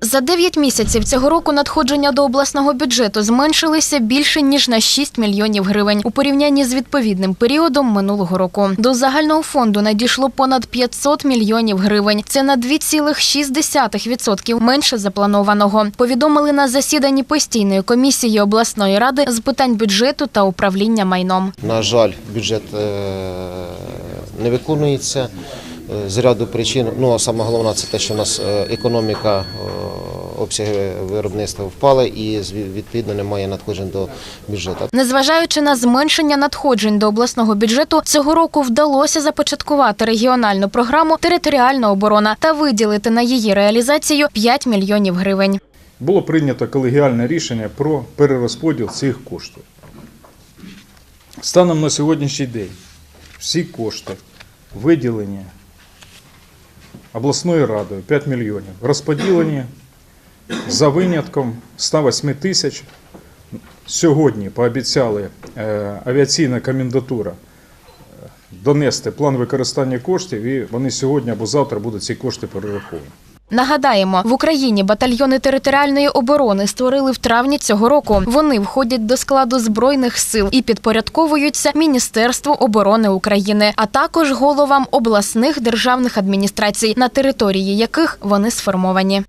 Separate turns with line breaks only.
За 9 місяців цього року надходження до обласного бюджету зменшилися більше ніж на 6 мільйонів гривень у порівнянні з відповідним періодом минулого року. До загального фонду надійшло понад 500 мільйонів гривень. Це на 2,6% менше запланованого. Повідомили на засіданні постійної комісії обласної ради з питань бюджету та управління майном.
На жаль, бюджет е, не виконується з ряду причин. Ну а саме головне це те, що у нас е, економіка, е, обсяги виробництва впали і відповідно немає надходжень до бюджету.
Незважаючи на зменшення надходжень до обласного бюджету, цього року вдалося започаткувати регіональну програму Територіальна оборона та виділити на її реалізацію 5 мільйонів гривень.
було прийнято колегіальне рішення про перерозподіл цих коштів. Станом на сьогоднішній день всі кошти виділені обласною радою 5 мільйонів, розподілені за винятком 108 тисяч. Сьогодні пообіцяли е, авіаційна комендатура е, донести план використання коштів, і вони сьогодні або завтра будуть ці кошти перераховані.
Нагадаємо, в Україні батальйони територіальної оборони створили в травні цього року. Вони входять до складу збройних сил і підпорядковуються Міністерству оборони України, а також головам обласних державних адміністрацій, на території яких вони сформовані.